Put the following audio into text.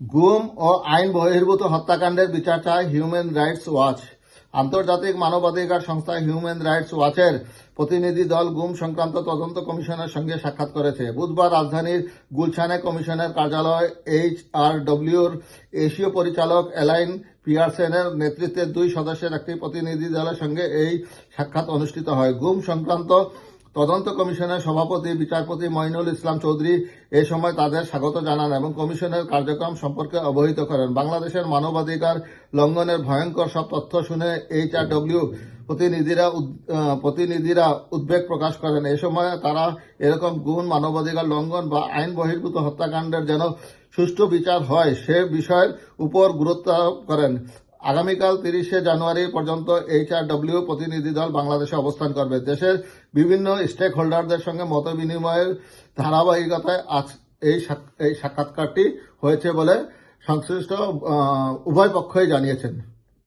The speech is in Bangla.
গুম ও আইন বহির্ভূত হত্যাকাণ্ডের বিচার চায় হিউম্যান রাইটস ওয়াচ আন্তর্জাতিক মানবাধিকার সংস্থা হিউম্যান রাইটস ওয়াচের প্রতিনিধি দল গুম সংক্রান্ত তদন্ত কমিশনের সঙ্গে সাক্ষাৎ করেছে। বুধবার রাজধানীর গুলশানে কমিশনের কার্যালয় এইচ আর ডব্লিউর এশীয় পরিচালক এলাইন পিয়ারসেনের নেতৃত্বে দুই সদস্যের একটি প্রতিনিধি দলের সঙ্গে এই সাক্ষাৎ অনুষ্ঠিত হয়। গুম সংক্রান্ত তদন্ত কমিশনের সভাপতি বিচারপতি মইনুল ইসলাম চৌধুরী এ সময় তাদের স্বাগত জানান এবং কমিশনের কার্যক্রম সম্পর্কে অবহিত করেন। বাংলাদেশের মানবাধিকার লঙ্ঘনের ভয়ঙ্কর সব তথ্য শুনে এইচআরডব্লিউ প্রতিনিধিরা উদ- আহ, প্রতিনিধিরা উদ্বেগ প্রকাশ করেন। এ সময় তারা এরকম গুণ মানবাধিকার লঙ্ঘন বা আইন বহির্ভূত হত্যাকাণ্ডের যেন সুষ্ঠু বিচার হয় সে বিষয়ের উপর গুরুত্ব করেন। আগামীকাল তিরিশে জানুয়ারি পর্যন্ত এইচআরডব্লিউ প্রতিনিধি দল বাংলাদেশে অবস্থান করবে। দেশের বিভিন্ন স্টেক হোল্ডারদের সঙ্গে মত বিনিময়ের ধারাবাহিকতায় আজ এই এই সাক্ষাৎকারটি হয়েছে বলে সংশ্লিষ্ট উভয় পক্ষই জানিয়েছেন।